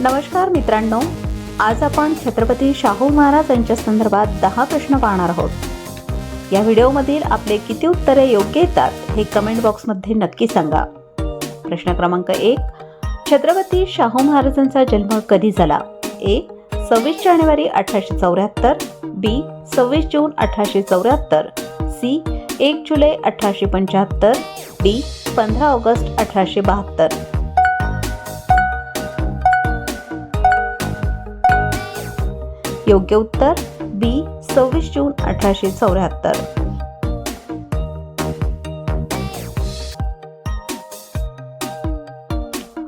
नमस्कार मित्रांनो आज आपण छत्रपती शाहू महाराज यांच्या संदर्भात दहा प्रश्न पाहणार आहोत. या व्हिडिओमधील आपले किती उत्तरे योग्य येतात हे कमेंट बॉक्समध्ये नक्की सांगा. प्रश्न क्रमांक एक छत्रपती शाहू महाराजांचा जन्म कधी झाला? ए सव्वीस जानेवारी अठराशे चौऱ्याहत्तर बी सव्वीस जून अठराशे चौऱ्याहत्तर सी एक जुलै अठराशे पंच्याहत्तर डी पंधरा ऑगस्ट अठराशे बहात्तर. योग्य उत्तर बी सव्वीस जून अठराशे चौऱ्याहत्तर.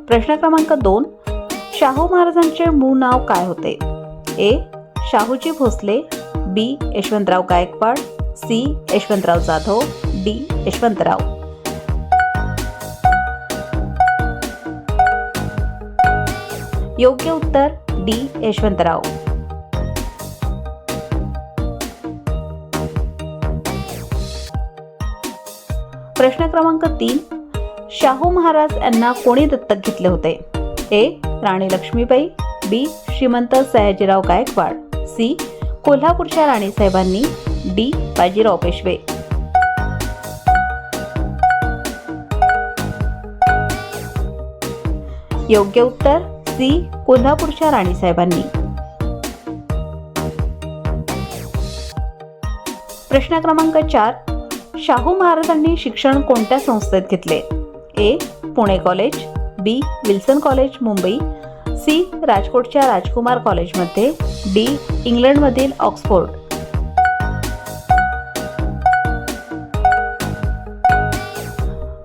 प्रश्न क्रमांक दोन शाहू महाराजांचे मूळ नाव काय होते? A Shahuji Bhosale B Yashwantrao Gaikwad C Yashwantrao Jadhav D Yashwantrao. योग्य उत्तर डी यशवंतराव. प्रश्न क्रमांक तीन. शाहू महाराज यांना कोणी दत्तक घेतले होते? ए. राणी लक्ष्मीबाई बी. श्रीमंत सयाजीराव गायकवाड सी. कोल्हापूरच्या राणीसाहेबांनी डी. बाजीराव पेशवे. योग्य उत्तर सी. कोल्हापूरच्या राणीसाहेबांनी. प्रश्न क्रमांक चार. शाहू महाराजांनी शिक्षण कोणत्या संस्थेत घेतले? A Pune college B Wilson college Mumbai C राजकोटच्या Rajkumar कॉलेजमध्ये डी इंग्लंडमधील ऑक्सफोर्ड.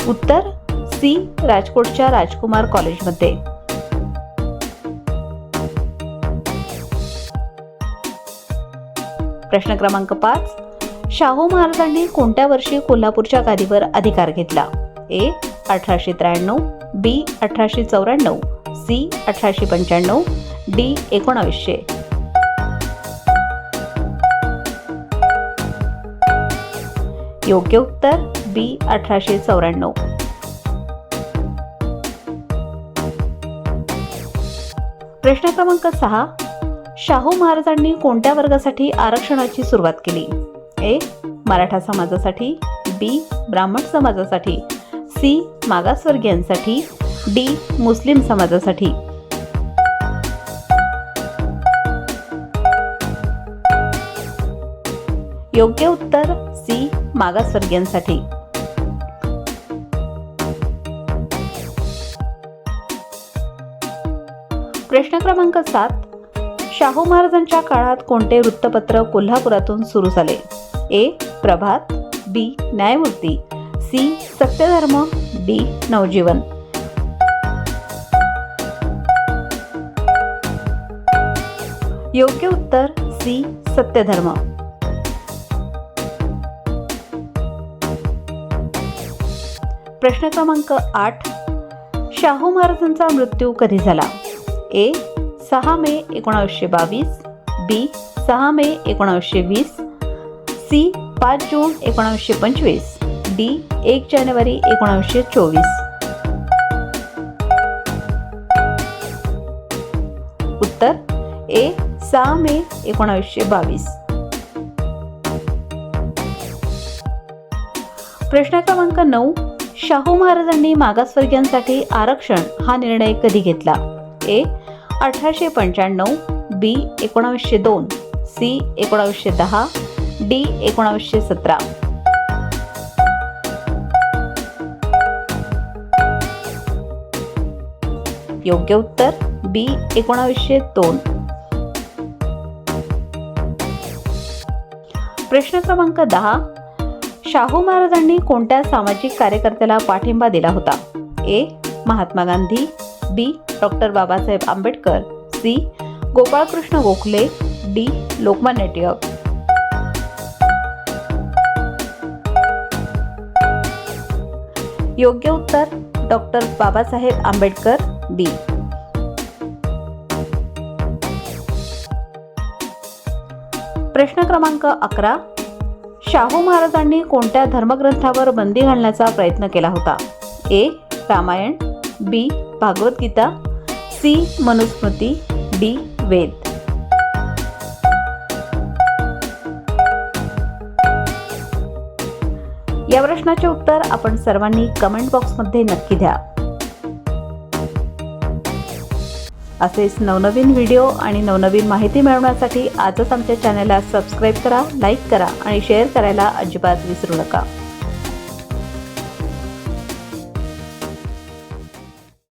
उत्तर सी राजकोटच्या राजकुमार कॉलेजमध्ये. प्रश्न क्रमांक पाच शाहू महाराजांनी कोणत्या वर्षी कोल्हापूरच्या गादीवर अधिकार घेतला? ए अठराशे त्र्याण्णव बी अठराशे चौऱ्याण्णव सी अठराशे पंच्याण्णव डी एकोणावीसशे. योग्य उत्तर बी अठराशे चौऱ्याण्णव. प्रश्न क्रमांक सहा. शाहू महाराजांनी कोणत्या वर्गासाठी आरक्षणाची सुरुवात केली? ए मराठा समाजासाठी बी ब्राह्मण समाजासाठी सी मागासवर्गीयांसाठी डी मुस्लिम समाजासाठी. योग्य उत्तर सी मागासवर्गीयांसाठी. प्रश्न क्रमांक सात शाहू महाराजांच्या काळात कोणते वृत्तपत्र कोल्हापुरातून सुरू झाले? ए. प्रभात बी. न्यायमूर्ती सी. सत्यधर्म डी. नवजीवन. योग्य उत्तर सी. सत्यधर्म. प्रश्न क्रमांक आठ. शाहू महाराजांचा मृत्यू कधी झाला? ए. सहा मे एकोणावीसशे बावीस बी सहा मे एकोणावीसशे वीस सी पाच जून एकोणावीसशे पंचवीस डी एक जानेवारी एकोणावीसशे चोवीस. उत्तर ए सहा मे एकोणावीसशे बावीस. प्रश्न क्रमांक नऊ शाहू महाराजांनी मागासवर्गीयांसाठी आरक्षण हा निर्णय कधी घेतला? ए अठराशे पंच्याण्णव बी एकोणावीसशे दोन सी एकोणावीसशे दहा डी एकोणावीसशे सतरा. योग्य उत्तर बी एकोणावीसशे दोन. प्रश्न क्रमांक दहा. शाहू महाराजांनी कोणत्या सामाजिक कार्यकर्त्याला पाठिंबा दिला होता? A. Mahatma Gandhi B. Doctor Babasaheb Ambedkar C. Gopalkrishna Gokhale D. Lokmanya Tilak. योग्य उत्तर डॉक्टर बाबासाहेब आंबेडकर बी. प्रश्न क्रमांक अकरा. शाहू महाराजांनी कोणत्या धर्मग्रंथावर बंदी घालण्याचा प्रयत्न केला होता? A. Ramayana B. Bhagavad Gita C Manusmriti D Veda. या प्रश्नाचे उत्तर आपण सर्वांनी कमेंट बॉक्समध्ये नक्की द्या. असेच नवनवीन व्हिडिओ आणि नवनवीन माहिती मिळवण्यासाठी आजच आमच्या चॅनलला सबस्क्राईब करा लाईक करा आणि शेअर करायला अजिबात विसरू नका.